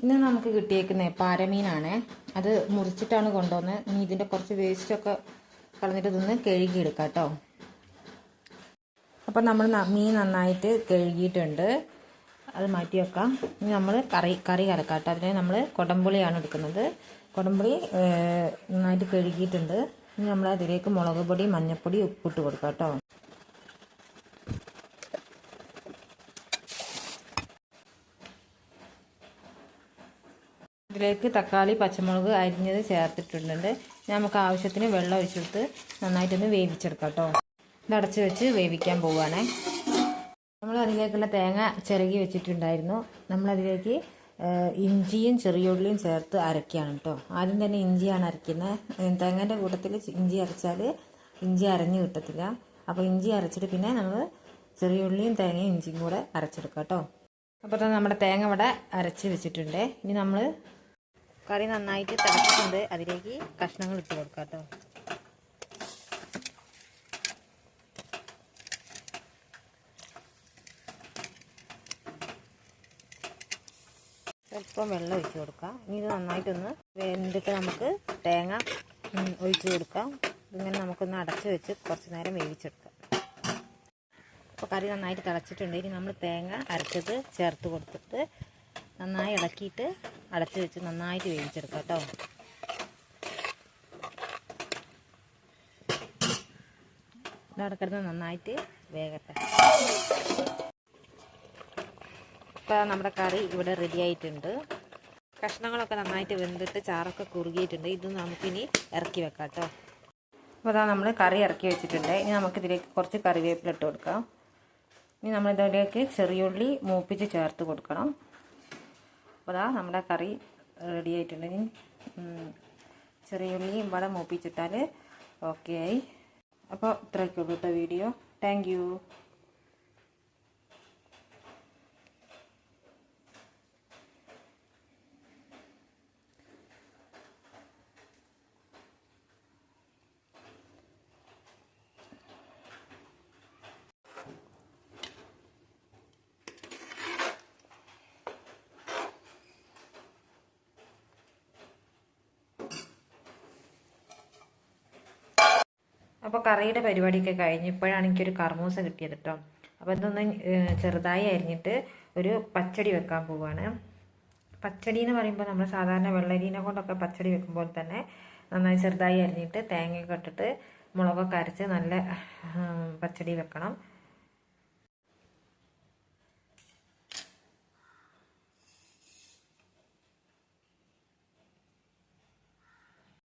ഇന്ന് നമുക്ക് കിട്ടിയേക്കുന്ന പാരമീനാണ്. അത് മുറിച്ചിട്ടാണ് കൊണ്ടുവന്നത് ഇനി ഇതിന്റെ കുറച്ച് വേസ്റ്റൊക്കെ കളഞ്ഞിട്ട് ഇതൊന്ന് കഴുകിയെടുക്കാം കേട്ടോ അപ്പം നമ്മൾ മീൻ നന്നായിട്ട് കഴുകിയിട്ടുണ്ട്. അത് മാറ്റി വെക്കാം. ഇനി നമ്മൾ കറി കറി കലക്കാം കേട്ടോ അതിന് നമ്മൾ കൊടംപുളിയാണ് എടുക്കുന്നത്. കൊടംപുളി നന്നായിട്ട് കഴുകിയിട്ടുണ്ട്. ഇനി നമ്മൾ അതിലേക്ക് മുളക് പൊടി മഞ്ഞൾപ്പൊടി ഉപ്പിട്ട് കൊടുക്കാം കേട്ടോ ഇതിലേക്ക് തക്കാളി പച്ചമുളക് അരിഞ്ഞത് ചേർത്തിട്ടുണ്ട്. നമുക്ക് ആവശ്യത്തിന് വെള്ളം ഒഴിച്ചെടുത്ത് നന്നായിട്ടൊന്ന് വേവിച്ചെടുക്കാം കേട്ടോ. ഇതടച്ച് വെച്ച് വേവിക്കാൻ പോവുകയാണേ. നമ്മൾ അതിലേക്കുള്ള തേങ്ങ ചിരകി വെച്ചിട്ടുണ്ടായിരുന്നു. നമ്മളതിലേക്ക് ഇഞ്ചിയും ചെറിയുള്ളിയും ചേർത്ത് അരക്കുകയാണ് കേട്ടോ. ആദ്യം തന്നെ ഇഞ്ചിയാണ് അരയ്ക്കുന്നത്. തേങ്ങേന്റെ കൂട്ടത്തിൽ ഇഞ്ചി അരച്ചാൽ ഇഞ്ചി അരഞ്ഞു കിട്ടത്തില്ല. അപ്പോൾ ഇഞ്ചി അരച്ചിട്ട് പിന്നെ നമ്മൾ ചെറിയുള്ളിയും തേങ്ങയും ഇഞ്ചിയും കൂടെ അരച്ചെടുക്കാം കേട്ടോ. അപ്പോൾ തന്നെ നമ്മുടെ തേങ്ങ ഇവിടെ അരച്ച് വെച്ചിട്ടുണ്ട്. ഇനി നമ്മൾ കറി നന്നായിട്ട് തിളച്ചിട്ടുണ്ട്. അതിലേക്ക് കഷ്ണങ്ങൾ ഇട്ട് കൊടുക്കാം കേട്ടോ. ഇപ്പം വെള്ളം ഒഴിച്ച് കൊടുക്കാം. ഇനി ഇത് നന്നായിട്ടൊന്ന് വെന്തിട്ട് നമുക്ക് തേങ്ങ ഒഴിച്ച് കൊടുക്കാം. ഇതിങ്ങനെ നമുക്കൊന്ന് അടച്ച് വെച്ച് കുറച്ച് നേരം വേവിച്ചെടുക്കാം. അപ്പോൾ കറി നന്നായിട്ട് തിളച്ചിട്ടുണ്ട്. ഇനി നമ്മൾ തേങ്ങ അരച്ചത് ചേർത്ത് കൊടുത്തിട്ട് നന്നായി ഇളക്കിയിട്ട് അടച്ച് വെച്ച് നന്നായിട്ട് വേവിച്ചെടുക്കാം കേട്ടോ. ഇതവിടെ നന്നായിട്ട് വേകട്ടെ. ഇപ്പം നമ്മുടെ കറി ഇവിടെ റെഡി ആയിട്ടുണ്ട്. കഷ്ണങ്ങളൊക്കെ നന്നായിട്ട് വെന്തിട്ട് ചാറൊക്കെ കുറുകിയിട്ടുണ്ട്. ഇത് നമുക്കിനി ഇറക്കി വെക്കാം കേട്ടോ. അപ്പോൾ അതാ നമ്മൾ കറി ഇറക്കി വെച്ചിട്ടുണ്ട്. ഇനി നമുക്കിതിലേക്ക് കുറച്ച് കറിവേപ്പില ഇട്ട് കൊടുക്കാം. ഇനി നമ്മളിതിലേക്ക് ചെറിയുള്ളി മൂപ്പിച്ച് ചേർത്ത് കൊടുക്കണം. അപ്പോൾ നമ്മുടെ കറി റെഡി ആയിട്ടുണ്ട്. ഇനി ചെറിയ ചെറിയുള്ളിയും ഇവിടെ മൂപ്പിച്ചിട്ടാൽ ഓക്കെ ആയി. അപ്പോൾ ഇത്രയൊക്കെ ഉള്ളൂ കേട്ടോ വീഡിയോ താങ്ക് അപ്പോൾ കറിയുടെ പരിപാടിയൊക്കെ കഴിഞ്ഞ് ഇപ്പോഴാണ് എനിക്കൊരു കർമൂസ കിട്ടിയത് കേട്ടോ അപ്പോൾ ഇതൊന്ന് ചെറുതായി അരിഞ്ഞിട്ട് ഒരു പച്ചടി വെക്കാൻ പോവുകയാണ് പച്ചടി എന്ന് പറയുമ്പോൾ നമ്മൾ സാധാരണ വെള്ളരീനെ കൊണ്ടൊക്കെ പച്ചടി വെക്കുമ്പോൾ തന്നെ നന്നായി ചെറുതായി അരിഞ്ഞിട്ട് തേങ്ങയൊക്കെ ഇട്ടിട്ട് മുളകൊക്കെ അരച്ച് നല്ല പച്ചടി വെക്കണം.